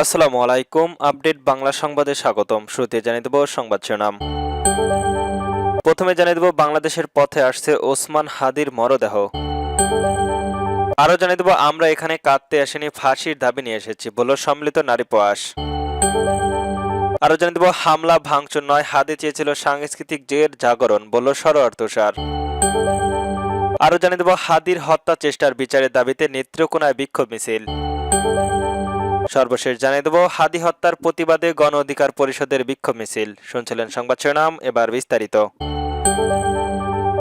আসসালামু আলাইকুম, আপডেট বাংলা সংবাদে স্বাগতম। শুরুতে জানিয়ে দেব সংবাদ শিরোনাম। প্রথমে জানিয়ে দেব বাংলাদেশের পথে আসছে ওসমান হাদির মরদেহ। আরও জানিয়ে দেব, আমরা এখানে কাঁদতে আসেনি, ফাঁসির দাবি নিয়ে এসেছি বলল সম্মিলিত নারী প্রয়াস। আরও জানিয়ে দেব, হামলা ভাঙচুর নয়, হাদি চেয়েছিল সাংস্কৃতিক জের জাগরণ বলল সরোয়ার তুষার আরও জানিয়ে দেব, হাদির হত্যা চেষ্টার বিচারের দাবিতে নেত্রকোনায় বিক্ষোভ মিছিল। সর্বশেষ জানিয়ে দেব, হাদি হত্যার প্রতিবাদে গণ অধিকার পরিষদের বিক্ষোভ মিছিল। শুনছিলেন সংবাদ শিরোনাম, এবার বিস্তারিত।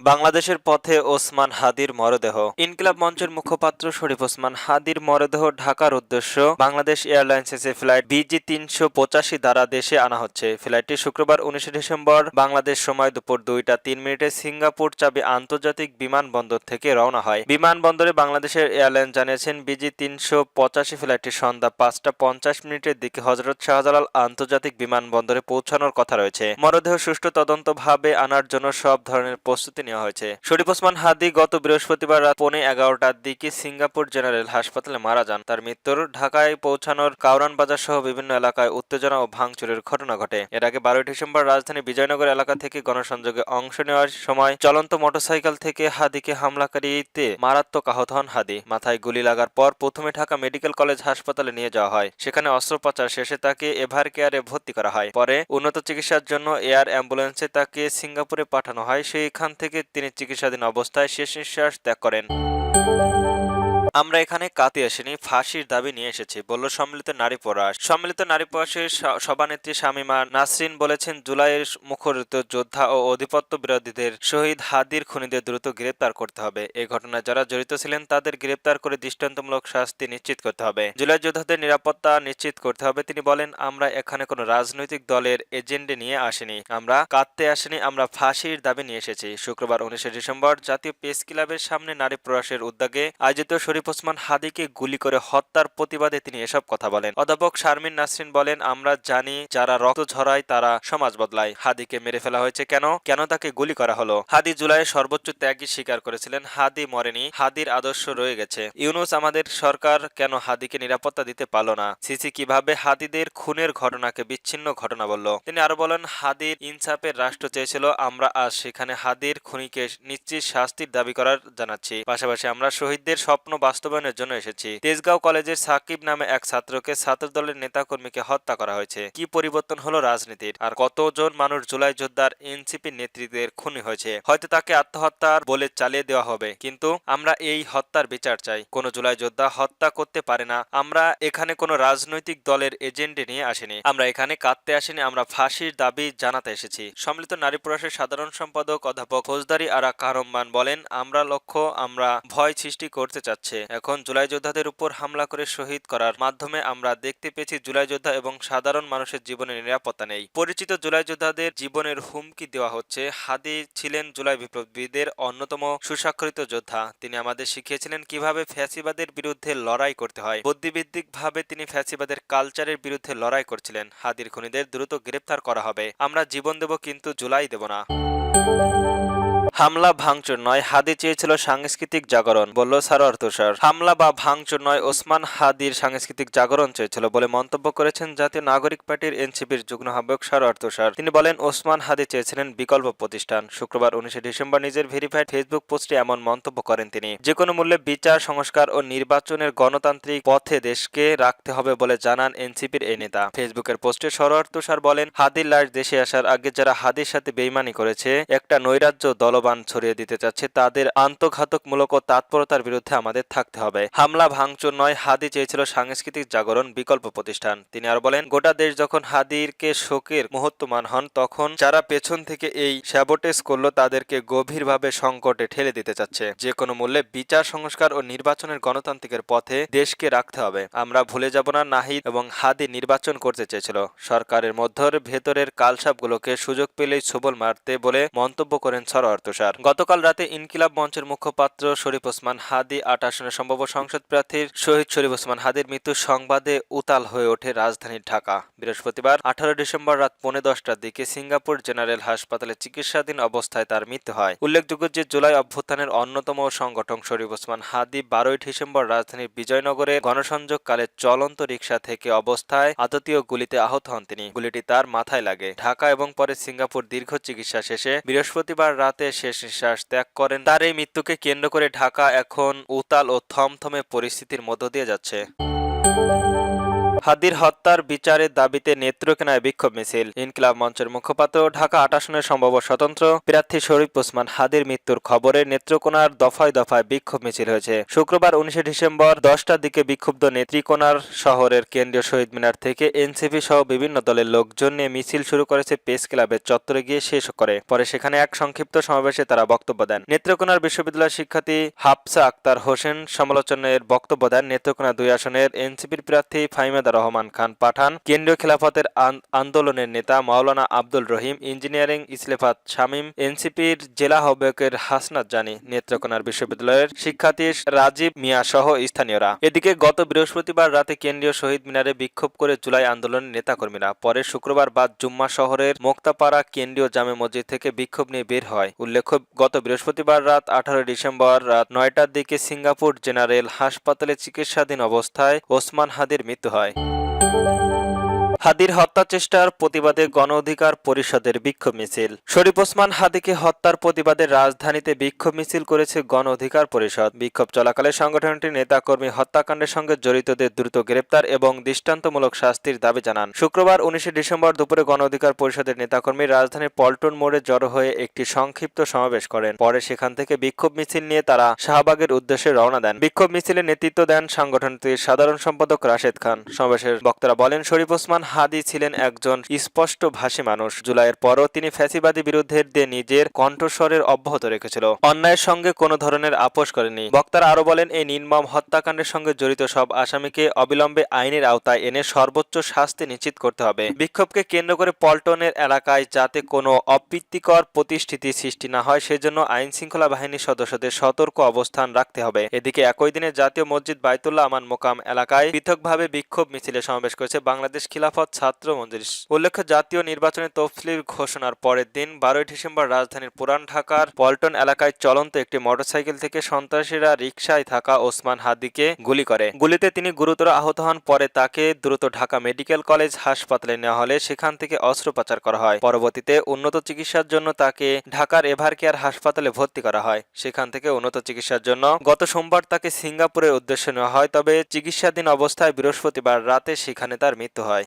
বাংলাদেশের পথে ওসমান হাদির মরদেহ। ইনকিলাব মঞ্চের মুখপাত্র শরীফ ওসমান হাদির মরদেহ ঢাকার উদ্দেশ্য, বাংলাদেশ এয়ারলাইন্সের ফ্লাইট বিজি তিনশো পঁচাশি দ্বারা দেশে আনা হচ্ছে। ফ্লাইটটি শুক্রবার উনিশে ডিসেম্বর, বাংলাদেশ সময় দুপুর দুইটা তিন মিনিটে সিঙ্গাপুর চাবি আন্তর্জাতিক বিমানবন্দর থেকে রওনা হয়। বিমানবন্দরে বাংলাদেশের এয়ারলাইন জানিয়েছেন, বিজি তিনশো পঁচাশি ফ্লাইটটি সন্ধ্যা পাঁচটা পঞ্চাশ মিনিটের দিকে হজরত শাহজালাল আন্তর্জাতিক বিমানবন্দরে পৌঁছানোর কথা রয়েছে। মরদেহ সুষ্ঠু তদন্তভাবে আনার জন্য সব ধরনের প্রস্তুতি নেওয়া হয়েছে। শরীফ ওসমান হাদি গত বৃহস্পতিবার রাত পৌনে এগারোটার দিকে সিঙ্গাপুর জেনারেল হাসপাতালে মারা যান। তার মৃত্যুর ঢাকায় পৌঁছানোর কাউরান বাজার সহ বিভিন্ন এলাকায় উত্তেজনা ও ভাঙচুরের ঘটনা ঘটে। এর আগে বারোই ডিসেম্বর রাজধানী বিজয়নগর এলাকা থেকে গণসংযোগে অংশ নেওয়ার সময় চলন্ত মোটরসাইকেল থেকে হাদিকে হামলাকারীতে মারাত্মক আহত হন হাদি। মাথায় গুলি লাগার পর প্রথমে ঢাকা মেডিকেল কলেজ হাসপাতালে নিয়ে যাওয়া হয়। সেখানে অস্ত্রোপচার শেষে তাকে এভার কেয়ারে ভর্তি করা হয়। পরে উন্নত চিকিৎসার জন্য এয়ার অ্যাম্বুলেন্সে তাকে সিঙ্গাপুরে পাঠানো হয়। সেইখান থেকে তিনি চিকিৎসাধীন অবস্থায় শেষ নিঃশ্বাস ত্যাগ করেন। আমরা এখানে কাতে আসিনি, ফাঁসির দাবি নিয়ে এসেছি, বলল সম্মিলিত নারী প্রয়াস সম্মিলিত নারী প্রয়াসের সভানেত্রী শামিমা নাসরিন বলেছেন, জুলাইয়ের মুখরিত যোদ্ধা ও আধিপত্য বিরোধীদের শহীদ হাদির খুনিদের দ্রুত গ্রেপ্তার করতে হবে। এই ঘটনায় যারা জড়িত ছিলেন, তাদের গ্রেপ্তার করে দৃষ্টান্তমূলক শাস্তি নিশ্চিত করতে হবে। জুলাই যোদ্ধাদের নিরাপত্তা নিশ্চিত করতে হবে, তিনি বলেন, আমরা এখানে কোনো রাজনৈতিক দলের এজেন্ডে নিয়ে আসিনি। আমরা কাঁদতে আসিনি, আমরা ফাঁসির দাবি নিয়ে এসেছি। শুক্রবার উনিশে ডিসেম্বর জাতীয় প্রেস ক্লাবের সামনে নারী প্রয়াসের উদ্যোগে আয়োজিত শরীফ ওসমান হাদিকে গুলি করে হত্যার প্রতিবাদে তিনি এসব কথা বলেন। অধ্যাপক শারমিন নাসরিন বলেন, আমরা জানি যারা রক্ত ঝরায় তারা সমাজ বদলায়। হাদিকে মেরে ফেলা হয়েছে কেন? কেন তাকে গুলি করা হলো? হাদি জুলাইয়ের সর্বোচ্চ ত্যাগই স্বীকার করেছিলেন, হাদি মরেনি, হাদির আদর্শ রয়ে গেছে। ইউনুস আমাদের সরকার কেন হাদিকে নিরাপত্তা দিতে পারল না? সিসি কীভাবে হাদিদের খুনের ঘটনাকে বিচ্ছিন্ন ঘটনা বলল? তিনি আরও বলেন, হাদির ইনসাফের রাষ্ট্র চেয়েছিল, আমরা আজ সেখানে হাদির খুনিকে নিশ্চিত শাস্তির দাবি করার জানাচ্ছি। পাশাপাশি আমরা শহীদদের স্বপ্ন বাস্তবায়নের জন্য এসেছি। তেজগাঁও কলেজের সাকিব নামে এক ছাত্রকে ছাত্রদলের নেতাকর্মীকে হত্যা করা হয়েছে। কি পরিবর্তন হলো রাজনীতির? আর কতজন মানুষ জুলাই যোদ্ধার এনসিপি নেতৃত্বের খুনি হয়েছে? হয়তো তাকে আত্মহত্যার বলে চালিয়ে দেওয়া হবে। কিন্তু আমরা এই হত্যার বিচার চাই। কোন জুলাই যোদ্ধা হত্যা করতে পারে না। আমরা এখানে কোনো রাজনৈতিক দলের এজেন্ডে নিয়ে আসিনি। আমরা এখানে কাঁদতে আসিনি। আমরা ফাঁসির দাবি জানাতে এসেছি। সম্মিলিত নারী প্রয়াসের সাধারণ সম্পাদক অধ্যাপক ফৌজদারি আরা কারম্বান বলেন, আমরা লক্ষ্য, আমরা ভয় সৃষ্টি করতে চাচ্ছে। এখন জুলাই যোদ্ধাদের উপর হামলা করে শহীদ করার মাধ্যমে আমরা দেখতে পেয়েছি জুলাই যোদ্ধা এবং সাধারণ মানুষের জীবনে নিরাপত্তা নেই। পরিচিত জুলাই যোদ্ধাদের জীবনের হুমকি দেওয়া হচ্ছে। হাদি ছিলেন জুলাই বিপ্লবীদের অন্যতম সুস্বাক্ষরিত যোদ্ধা। তিনি আমাদের শিখিয়েছিলেন কীভাবে ফ্যাসিবাদের বিরুদ্ধে লড়াই করতে হয়। বুদ্ধিভিত্তিক ভাবে তিনি ফ্যাসিবাদের কালচারের বিরুদ্ধে লড়াই করছিলেন। হাদির খুনিদের দ্রুত গ্রেপ্তার করা হবে। আমরা জীবন দেব কিন্তু জুলাই দেব না। হামলা ভাঙচুর নয়, হাদি চেয়েছিল সাংস্কৃতিক জাগরণ, বলল সারোয়ার তুষার। হামলা বা ভাঙচুর নয়, ওসমান হাদির সাংস্কৃতিক জাগরণ চেয়েছিল বলে মন্তব্য করেছেন জাতীয় নাগরিক পার্টির এনসিপির যুগ্ম আহ্বায়ক সারোয়ার তুষার। তিনি বলেন, ওসমান হাদি চেয়েছিলেন বিকল্প প্রতিষ্ঠান। শুক্রবার উনিশে ডিসেম্বর নিজের ভেরিফাইড ফেসবুক পোস্টে এমন মন্তব্য করেন তিনি। যে কোনো মূল্যে বিচার, সংস্কার ও নির্বাচনের গণতান্ত্রিক পথে দেশকে রাখতে হবে বলে জানান এনসিপির এই নেতা। ফেসবুকের পোস্টে সরোয়ার তুষার বলেন, হাদির লাশ দেশে আসার আগে যারা হাদির সাথে বেইমানি করেছে, একটা নৈরাজ্য দলবান ছড়িয়ে দিতে চাচ্ছে তাদের আন্তঘাতকমূলক ও তৎপরতার বিরুদ্ধে আমাদের থাকতে হবে। হামলা ভাঙচুর নয়, হাদি চেয়েছিল সাংস্কৃতিক জাগরণ বিকল্প প্রতিষ্ঠান। তিনি আর বলেন, গোটা দেশ যখন হাদিরকে শোকের মুহূর্তমান হন, তখন যারা পেছন থেকে এই স্যাবোটেজ করল, তাদেরকে গভীরভাবে সংকটে ঠেলে দিতে চাচ্ছে। যে কোনো মূল্যে বিচার, সংস্কার ও নির্বাচনের গণতান্ত্রিকের পথে দেশকে রাখতে হবে। আমরা ভুলে যাব না, নাহিদ এবং হাদি নির্বাচন করতে চেয়েছিল। সরকারের মধ্যর ভেতরের কালসাপগুলোকে সুযোগ পেলেই সবল মারতে বলে মন্তব্য করেন সরোয়ার। তুষার। গতকাল রাতে ইনকিলাব মঞ্চের মুখপাত্র শরীফ ওসমান হাদি আট আসনের সম্ভাব্য সংসদ প্রার্থীর শহীদ শরীফ ওসমান হাদির মৃত্যুর সংবাদে উতাল হয়ে ওঠে রাজধানীর ঢাকা। বৃহস্পতিবার আঠারো ডিসেম্বর রাত পৌনে দশটার দিকে সিঙ্গাপুর জেনারেল হাসপাতালে চিকিৎসাধীন অবস্থায় তার মৃত্যু হয়। উল্লেখযোগ্য যে জুলাই অভ্যুত্থানের অন্যতম সংগঠন শরীফ ওসমান হাদি বারোই ডিসেম্বর রাজধানীর বিজয়নগরে গণসংযোগকালে চলন্ত রিকশা থেকে অবস্থায় আততীয় গুলিতে আহত হন তিনি। গুলিটি তার মাথায় লাগে। ঢাকা এবং পরে সিঙ্গাপুর দীর্ঘ চিকিৎসা শেষে বৃহস্পতিবার রাতে শেষ নিঃশ্বাস ত্যাগ করেন। তার এই মৃত্যুকে কেন্দ্র করে ঢাকা এখন উতাল ও থমথমে পরিস্থিতির মধ্য দিয়ে যাচ্ছে। হাদির হত্যার বিচারের দাবিতে নেত্রকোনায় বিক্ষোভ মিছিল। ইনকিলাব মঞ্চের মুখপাত্র, ঢাকা আট আসনের সম্ভাব্য স্বতন্ত্র প্রার্থী শরীফ ওসমান হাদির মৃত্যুর খবরে নেত্রকোনার দফায় দফায় বিক্ষোভ মিছিল হয়েছে। শুক্রবার উনিশে ডিসেম্বর দশটার দিকে বিক্ষুব্ধ নেত্রকোনার শহরের কেন্দ্রীয় শহীদ মিনার থেকে এনসিপি সহ বিভিন্ন দলের লোকজন নিয়ে মিছিল শুরু করেছে প্রেস ক্লাবের চত্বরে গিয়ে শেষ করে। পরে সেখানে এক সংক্ষিপ্ত সমাবেশে তারা বক্তব্য দেন। নেত্রকোনার বিশ্ববিদ্যালয় শিক্ষার্থী হাফসা আক্তার হোসেন সমালোচনের বক্তব্য দেন। নেত্রকোনা দুই আসনের এনসিপির প্রার্থী ফাইমেদা রহমান খান পাঠান। কেন্দ্রীয় খেলাফতের আন্দোলনের নেতা মাওলানা আব্দুল রহিম, ইঞ্জিনিয়ারিং ইসলেফাত শামীম, এনসিপির জেলা আহ্বায়কের হাসনাত জানি, নেত্রকোনার বিশ্ববিদ্যালয়ের শিক্ষার্থী রাজীব মিয়া সহ স্থানীয়রা। এদিকে গত বৃহস্পতিবার রাতে কেন্দ্রীয় শহীদ মিনারে বিক্ষোভ করে জুলাই আন্দোলনের নেতাকর্মীরা, পরে শুক্রবার বাদ জুম্মা শহরের মোক্তাপাড়া কেন্দ্রীয় জামে মসজিদ থেকে বিক্ষোভ নিয়ে বের হয়। উল্লেখ্য, গত বৃহস্পতিবার রাত আঠারো ডিসেম্বর রাত নয়টার দিকে সিঙ্গাপুর জেনারেল হাসপাতালে চিকিৎসাধীন অবস্থায় ওসমান হাদির মৃত্যু হয়। Música হাদির হত্যা চেষ্টার প্রতিবাদে গণ অধিকার পরিষদের বিক্ষোভ মিছিল। শরীফ ওসমান হাদিকে হত্যার প্রতিবাদে রাজধানীতে বিক্ষোভ মিছিল করেছে গণ অধিকার পরিষদ। বিক্ষোভ চলাকালে সংগঠনটির নেতাকর্মী হত্যাকাণ্ডের সঙ্গে জড়িতদের দ্রুত গ্রেপ্তার এবং দৃষ্টান্তমূলক শাস্তির দাবি জানান। শুক্রবার উনিশে ডিসেম্বর দুপুরে গণ অধিকার পরিষদের নেতাকর্মী রাজধানীর পল্টন মোড়ে জড়ো হয়ে একটি সংক্ষিপ্ত সমাবেশ করেন। পরে সেখান থেকে বিক্ষোভ মিছিল নিয়ে তারা শাহবাগের উদ্দেশ্যে রওনা দেন। বিক্ষোভ মিছিলে নেতৃত্ব দেন সংগঠনটির সাধারণ সম্পাদক রাশেদ খান। সমাবেশের বক্তারা বলেন, শরীফ ওসমান হাদি ছিলেন একজন স্পষ্ট ভাষী মানুষ। জুলাইয়ের পরও তিনি ফ্যাসিবাদী বিরুদ্ধের দিয়ে নিজের কণ্ঠস্বরের অব্যাহত রেখেছিল। অন্যায়ের সঙ্গে কোনো ধরনের আপোষ করেনি বক্তারা আরও বলেন, এই নির্মম হত্যাকাণ্ডের সঙ্গে জড়িত সব আসামিকে অবিলম্বে আইনের আওতায় এনে সর্বোচ্চ শাস্তি নিশ্চিত করতে হবে। বিক্ষোভকে কেন্দ্র করে পল্টনের এলাকায় যাতে কোনো অপ্রীতিকর প্রতিষ্ঠিতি সৃষ্টি না হয়, সেজন্য আইন শৃঙ্খলা বাহিনীর সদস্যদের সতর্ক অবস্থান রাখতে হবে। এদিকে একই দিনে জাতীয় মসজিদ বাইতুল্লাহ আমান মোকাম এলাকায় পৃথকভাবে বিক্ষোভ মিছিলে সমাবেশ করেছে বাংলাদেশ খিলাফত ছাত্র মজলিস উল্লেখ্য, জাতীয় নির্বাচনের তফসিলির ঘোষণার পরের দিন বারোই ডিসেম্বর রাজধানীর পুরান ঢাকার পল্টন এলাকায় চলন্ত একটি মোটরসাইকেল থেকে সন্ত্রাসীরা রিকশায় থাকা ওসমান হাদিকে গুলি করে। গুলিতে তিনি গুরুতর আহত হন, পরে তাকে দ্রুত ঢাকা মেডিকেল কলেজ হাসপাতালে নেওয়া হলে সেখান থেকে অস্ত্রোপচার করা হয়। পরবর্তীতে উন্নত চিকিৎসার জন্য তাকে ঢাকার এভার কেয়ার হাসপাতালে ভর্তি করা হয়। সেখান থেকে উন্নত চিকিৎসার জন্য গত সোমবার তাকে সিঙ্গাপুরের উদ্দেশ্যে নেওয়া হয়, তবে চিকিৎসাধীন অবস্থায় বৃহস্পতিবার রাতে সেখানে তার মৃত্যু হয়।